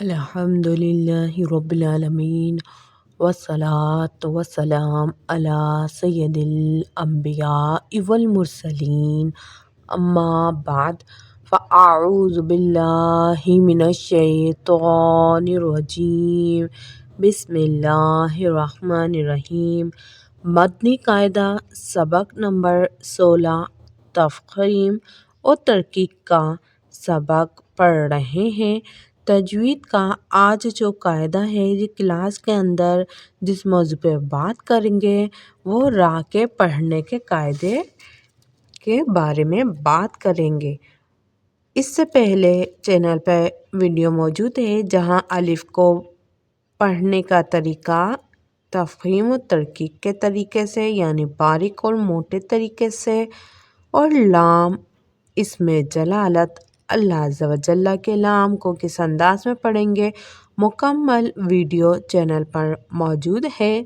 الحمد للہ رب العالمین والصلاة والسلام علی سید الانبیاء والمرسلین اما بعد فاعوذ باللہ من الشیطان الرجیم بسم اللہ الرحمن الرحیم مدنی قاعدہ سبق نمبر سولہ تفخیم اور ترکیب کا سبق پڑھ رہے ہیں تجوید کا آج جو قاعدہ ہے، یہ کلاس کے اندر جس موضوع پہ بات کریں گے، وہ را کے پڑھنے کے قاعدے کے بارے میں بات کریں گے۔ اس سے پہلے چینل پہ ویڈیو موجود ہے، جہاں الف کو پڑھنے کا طریقہ، تفہیم و ترکیب کے طریقے سے یعنی باریک اور موٹے طریقے سے، اور لام اس میں جلالت اللہ عز و جل کے نام کو کس انداز میں پڑھیں گے؟ مکمل ویڈیو چینل پر موجود ہے۔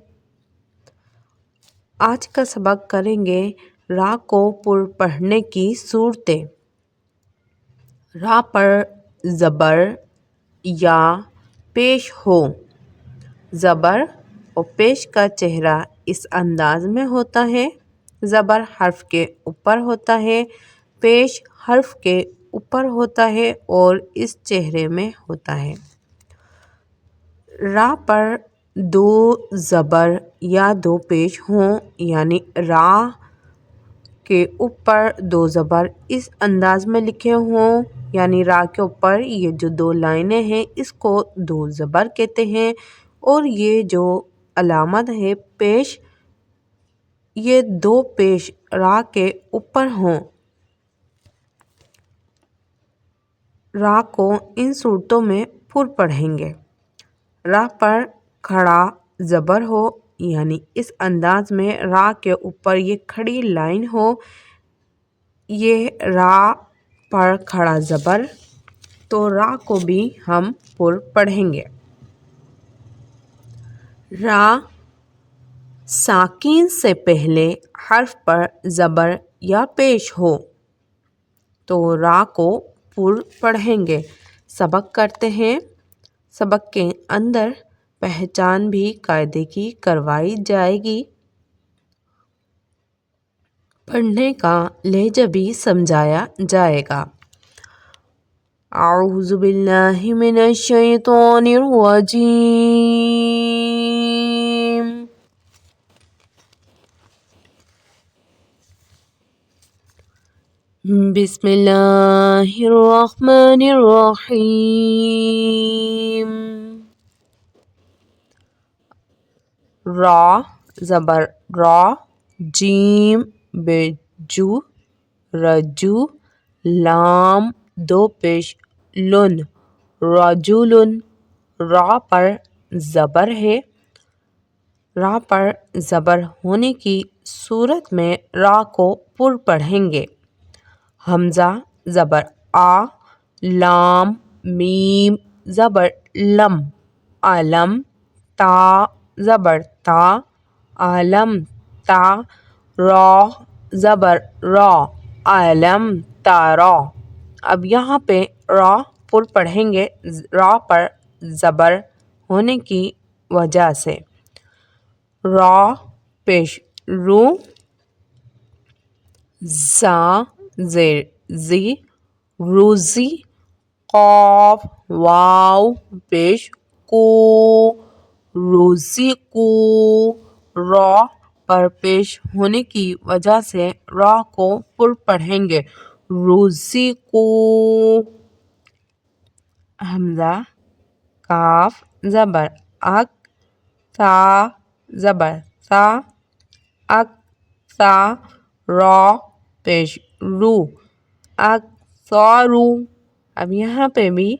آج کا سبق کریں گے را کو پر پڑھنے کی صورتیں۔ را پر زبر یا پیش ہو۔ زبر اور پیش کا چہرہ اس انداز میں ہوتا ہے۔ زبر حرف کے اوپر ہوتا ہے۔ پیش حرف کے اوپر ہوتا ہے اور اس چہرے میں ہوتا ہے۔ را پر دو زبر یا دو پیش ہوں یعنی را کے اوپر دو زبر اس انداز میں لکھے ہوں یعنی را کے اوپر یہ جو دو لائنیں ہیں، اس کو دو زبر کہتے ہیں۔ اور یہ جو علامت ہے پیش یہ دو پیش را کے اوپر ہوں۔ را کو ان صورتوں میں پر پڑھیں گے۔ را پر کھڑا زبر ہو یعنی اس انداز میں را کے اوپر یہ کھڑی لائن ہو، یہ را پر کھڑا زبر، تو را کو بھی ہم پر پڑھیں گے۔ را ساکین سے پہلے حرف پر زبر یا پیش ہو، تو را کو پر پڑھیں گے۔ سبق کرتے ہیں۔ سبق کے اندر پہچان بھی قاعدے کی کروائی جائے گی۔ پڑھنے کا لہجہ بھی سمجھایا جائے گا۔ اعوذ باللہ من الشیطان الرجیم۔ بسم اللہ الرحمن الرحیم. را، زبر، را، جیم، بجو، رجو، لام، دو پیش، لن، رجولن، را پر زبر ہے۔ را پر زبر ہونے کی صورت میں را کو پر پڑھیں گے۔ حمزہ زبر آ، لام، میم زبر لم، علم، تا زبر تا عالم تا، را زبر را عالم تارا اب یہاں پہ را پر پڑھیں گے، را پر زبر ہونے کی وجہ سے۔ را پیش رو، زا زی روزی، قاف، واو، پیش، کو، روزی، کو، را پر پیش ہونے کی وجہ سے را کو پر پڑھیں گے۔ روزی، کو، حمزہ، کاف، زبر، اک تا زبر تا اک تا را، پیش۔ رو۔ اک اب یہاں پہ بھی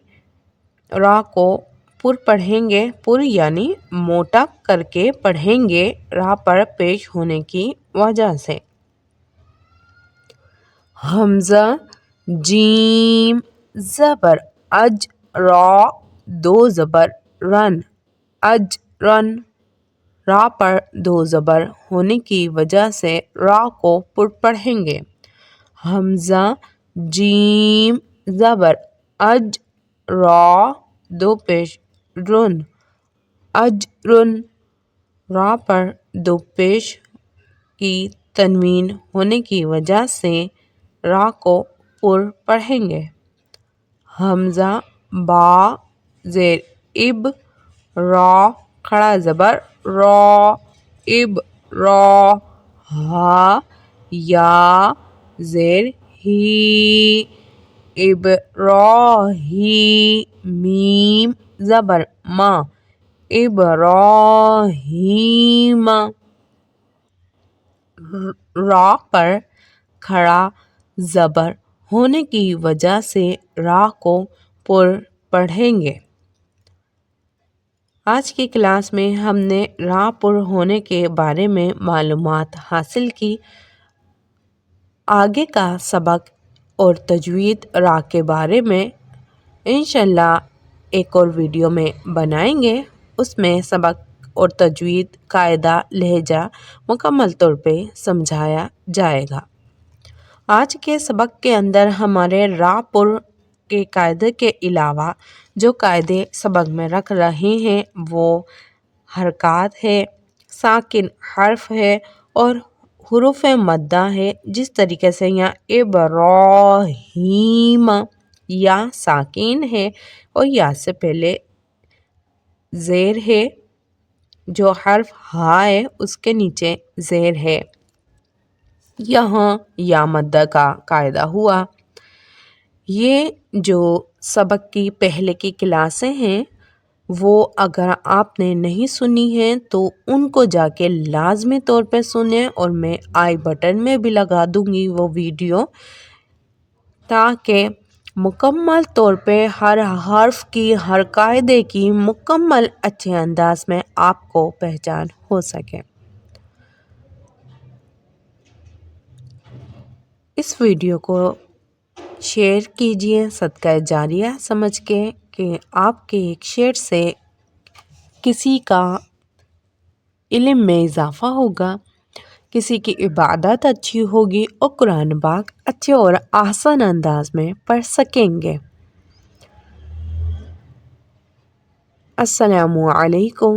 را کو پر پڑھیں گے، پر یعنی موٹا کر کے پڑھیں گے را پر پیش ہونے کی وجہ سے۔ حمزہ، جیم، زبر، اج، را، دو زبر، رن۔ اج، رن۔ را پر دو زبر ہونے کی وجہ سے را کو پر پڑھیں گے۔ حمزہ، جیم، زبر، اج، را، دو پیش، رن۔ اجرن را پر دو پیش کی تنوین ہونے کی وجہ سے را کو پر پڑھیں گے۔ حمزہ، با، زیر، اب، را، کھڑا زبر، را، اب، را، ہا، یا زیر ہی اب را ہی میم زبر ما اب را ہیم را پر کھڑا زبر ہونے کی وجہ سے را کو پر پڑھیں گے۔ آج کی کلاس میں ہم نے را پر ہونے کے بارے میں معلومات حاصل کی۔ آگے کا سبق اور تجوید را کے بارے میں انشاءاللہ ایک اور ویڈیو میں بنائیں گے۔ اس میں سبق اور تجوید قاعدہ لہجہ مکمل طور پہ سمجھایا جائے گا۔ آج کے سبق کے اندر ہمارے را پر کے قاعدے کے علاوہ جو قاعدے سبق میں رکھ رہے ہیں وہ حرکات ہے، ساکن حرف ہے اور حروف مدہ ہے، جس طریقے سے یہاں ابراہیم یا ساکین ہے اور یا سے پہلے زیر ہے، جو حرف ہا ہے، اس کے نیچے زیر ہے۔ یہاں یا مدہ کا قاعدہ ہوا۔ یہ جو سبق کی پہلے کی کلاسیں ہیں وہ اگر آپ نے نہیں سنی ہیں تو ان کو جا کے لازمی طور پہ سنیں اور میں آئی بٹن میں بھی لگا دوں گی وہ ویڈیو تاکہ مکمل طور پہ ہر حرف کی، ہر قاعدے کی مکمل اچھے انداز میں آپ کو پہچان ہو سکے۔ اس ویڈیو کو شیئر کیجیے، صدقہ جاریہ سمجھ کے۔ کہ آپ کے ایک شعر سے کسی کا علم میں اضافہ ہوگا، کسی کی عبادت اچھی ہوگی اور قرآن پاک اچھے اور آسان انداز میں پڑھ سکیں گے۔ السلام علیکم۔